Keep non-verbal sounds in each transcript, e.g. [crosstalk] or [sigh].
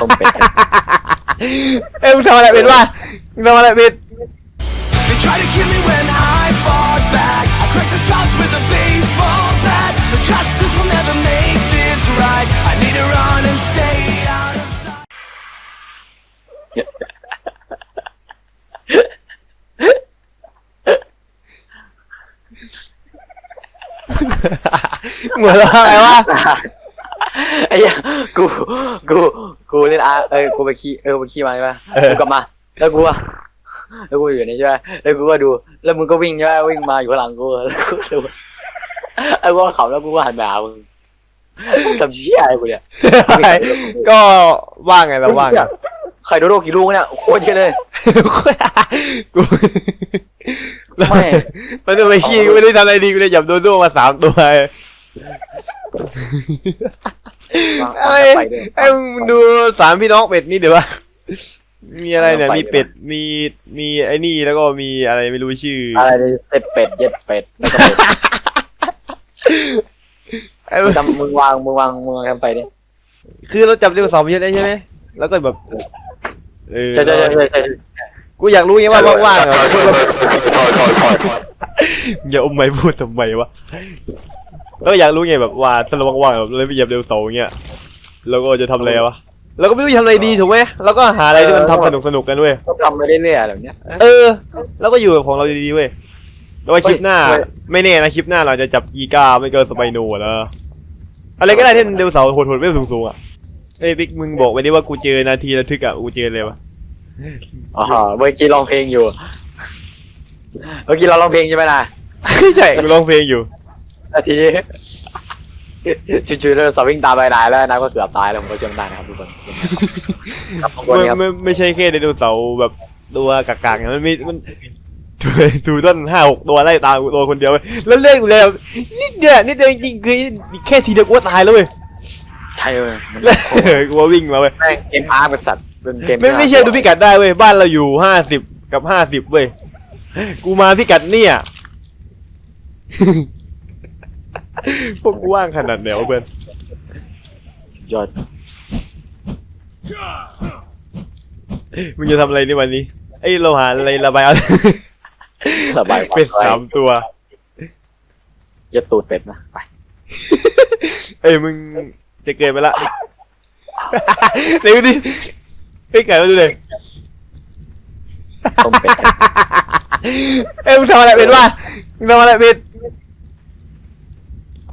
ต้มเป็ด เอ้ยมึงทำอะไรเป็นวะมึงทำอะไรเป็น [laughs] They try to kill me when I fought back. I cracked the scars with a baseball bat. But justice will never make this right. I need to run and stay out of sight. [laughs] เหมือนอะไรวะ [laughs] ไอ้เหี้ยกูกูกูเล่นอาร์เออกูไปขี้เออไปขี้มาใช่ปะกูกลับมา แล้วกูอะแล้วกูอยู่นี่ใช่ไหมแล้วกูก็ดู แล้วมึงก็วิ่งใช่ไหมวิ่งมาอยู่ข้างหลังกูแล้วกูดูไอ้กูก็ขำแล้วกูก็หันไปหามึงทำเชี่ยอะไรกูเนี่ยก็ว่างไงเราว่างไงไข่โดโดกี่ลูกเนี่ยโคตรเยอะเลย กูไม่ มันจะไปขี้กูไม่ได้ทำอะไรดีกูเลยจับโดโดมาสามตัว วางไอ้วางไปด้วยไอ้มึงดูสามพี่น้องเป็ดนี่เดี๋ยววะมีอะไรเนี่ยมีเป็ดมีมีไอ้นี่แล้วก็มีอะไรไม่รู้ชื่อออะไรเนี่ยเป็ดเป็ดเย็ดเป็ดแล้วก็เป็ดไอ้มึงจำมึงวางมึงวางมึงวางแคมไฟดิคือเราจับเรื่องสองเยอะได้ใช่ไหมแล้วก็แบบเออใช่ใช่ใช่ใช่ใช่กูอยากรู้ไงว่าว่างๆอะอย่าอมไม่พูดทำไมวะ แล้วอยากรู้ไงแบบว่าถ้าเราว่างๆแบบเลยไปเหยียบเร็วเสาอย่างเงี้ยเราก็จะทำอะไรวะเราก็ไม่รู้จะทำอะไรดีถูกไหมเราก็หาอะไรที่มันทำสนุกสนุกๆกันเว้ยก็ทำไปเรื่อยๆแบบเนี้ยเออแล้วก็อยู่กับของเราดีๆเว้ยแล้วว่าคลิปหน้าเว้ย ไม่แน่นะคลิปหน้าเราจะจับกีกาไม่ก็สไปโนแล้วอะไรก็ได้ที่มันเร็วเสาโหดๆไม่สูงๆอะเอ้ยบิ๊กมึงบอกไปดิว่ากูเจอนาทีระทึกอะกูเจอเลยวะอ๋อเมื่อกี้ร้องเพลงอยู่ เมื่อกี้เราร้องเพลงใช่ไหมล่ะ ใช่กูร้องเพลงอยู่แล้ว ทีนี้จู่ๆเราสวิ่งตามไปนายแล้วนายก็เกือบตายแล้วผมก็ช่วยมันได้นะครับทุกคนครับทุกคนไม่ครับไม่ไม่ใช่แค่ไดโนเสาร์แบบตัวกากๆนะมันมีมันถูถูต้นห้าหกตัวไล่ตามกูตัวคนเดียวเว้ยแล้วเล่นกูแล้วนิดเดียวนิดเดียวจริงๆคือแค่ทีเดียวกูก็ตายแล้วเว้ยใช่เว้ยมันแล้วกูว่าวิ่งมาเว้ยแม่งเกมอาร์เป็นสัตว์เป็นเกมไม่ไม่เชื่อดูพิกัดได้เว้ยบ้านเราอยู่ห้าสิบกับห้าสิบเว้ยกูมาพิกัดเนี่ย พวกกูว่างขนาดไหนวะเพื่อนสุดยอดมึงจะทำอะไรในวันนี้ไอ้ยเราหาอะไรระบายเอาสบายกว่าเป็ดสามตัว จะตูดเป็ดนะไปเอ้ยมึงจะเกินไปละ เดี๋ยวดิไอ้ยไก่มาดูเลยต้มเป็ด เอ้ยมึงทำอะไรเป็นวะมึงทำอะไรเป็น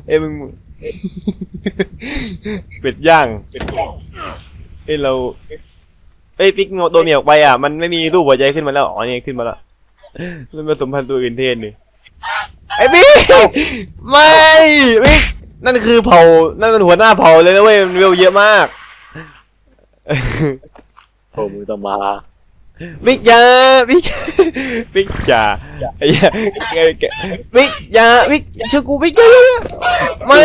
เอ้ยมึง เป็ดย่าง เอ้ยเรา เอ้ยปิ๊กโงตัวเหนียวไปอะ มันไม่มีรูปหัวใจขึ้นมาแล้ว อ๋อนี่ขึ้นมาแล้วมันผสมพันธุ์ตัวอื่นเทนนี่ไอ้ปิ๊กไม่ปิ๊กนั่นคือเผา นั่นมันหัวหน้าเผาเลยนะเว้ย มันเวลเยอะมากโอ้มึงต้องมา บิ๊กยาบิ๊กบิ๊กยาไอ้เหี้ยไอ้แกบิ๊กยาบิ๊กเชื่อกูบิ๊กยาไม่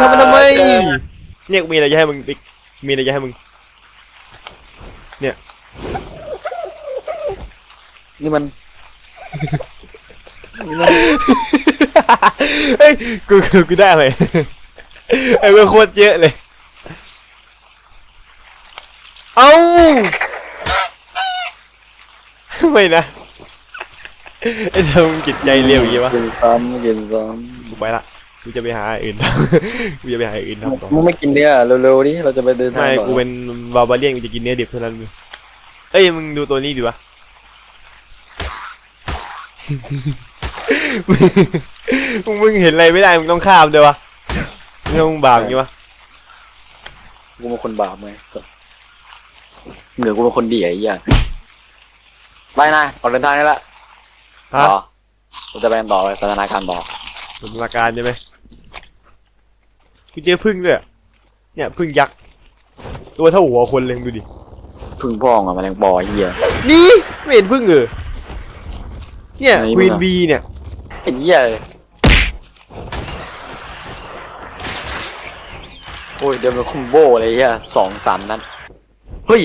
มึงทำมันทำไมเนี่ยกูมีอะไรจะให้มึงบิ๊กมีอะไรจะให้มึงนี่มันเฮ้ยกูกูกูได้อะไรไอ้เว้ยโคตรเยอะเลย เอ้า ไม่นะไอ้เธอมึงจิตใจเร็วอย่างงี้วะกินซ้ำกินซ้กูไปละกูจะไปหาอย่างอื่นทำกูจะไปหาอย่างอื่นทำต่อำมึงไม่กินเนื้อเร็วๆดิเราจะไปเดินทางไม่ต่อกูเป็นบาบาเลียนกูจะกินเนื้อดิบเท่านั้นมึงเอ้ยมึงดูตัวนี้ดิวะ มึงมึงเห็นอะไรไม่ได้มึงต้องข้ามเดี๋ยววะมึงต้องบาปอย่างงี้วะกูเป็นคนบาปไหมสัสเหนือกูเป็นคนดีไอ้เหี้ย ไปนายออกเดินทางได้ละฮะต่อกูจะไปกันต่อไปสถานการณ์ต่อสมราการใช่ไหมกูเจอพึ่งด้วยอะเนี่ยพึ่งยักษ์ตัวเท่าหัวคนเลยมึงดูดิพึ่งพ่องอะแมลงปอไอ้เหี้ย นี่ไม่เห็นพึ่งเหรอเนี่ยไหนควีนมึงอะบีเนี่ยไอ้เหี้ยเลยโอ้ยเดินเป็นคอมโบเลยไอ้เหี้ยสองสามนัดเฮ้ย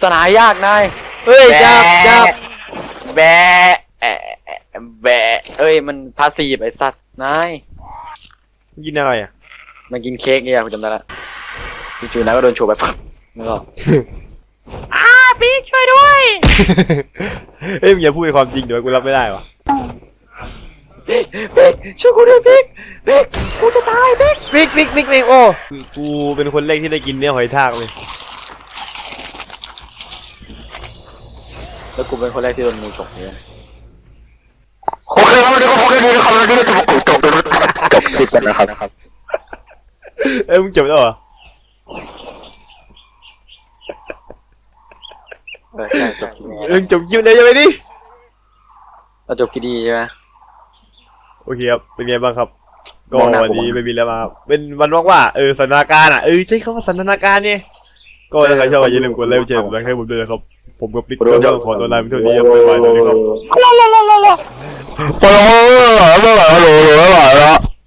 สนายยากนาย เฮ้ยจับจับแบะแอะแอะแบะเอ้ยมันพาสซีฟไอ้สัตว์นายกินอะไรอะมันกินเค้กเนี่ยผมจำได้ละจู่ๆนายก็โดนโฉบไปปั๊บมึงก็อ้าปิ๊กช่วยด้วยเอ้ยมึงอย่าพูดความจริงเดี๋ยวกูรับไม่ได้วะปิ๊กปิ๊กช่วยกูด้วยปิ๊กปิ๊กกูจะตายปิ๊กปิ๊กปิ๊กปิ๊กปิ๊กโอ้กูเป็นคนแรกที่ได้กินเนื้อหอยทากเลย แล้วกูเป็นคนแรกที่โดนงูฉกเนี่ยโอเคครับวันนี้ก็พอแค่นี้นะครับวันนี้ก็จะมาคุยจบจบคลิปกันนะครับเอ้ยมึงจบแล้วเหรอเออใช่จบคลิปนี้มึงจบคลิปเลยยังไงดิเราจบคลิปดีใช่ไหมโอเคครับเป็นไงบ้างครับก็วันนี้ไม่มีแล้วมาเป็นวันว่างๆเออสถานการณ์อะเออใช้คำว่าสถานการณ์เนี่ยก็ถ้าใครชอบอย่าลืมกดไลค์กดแชร์กดไลค์ให้ผมด้วยนะครับ ผมกับปิ๊กก็ต้องขอตัวลาไปเท่านี้ครับบ๊ายบายสวัสดีครับปล่อยโอ้โหหล่อหล่อหล่อหล่อ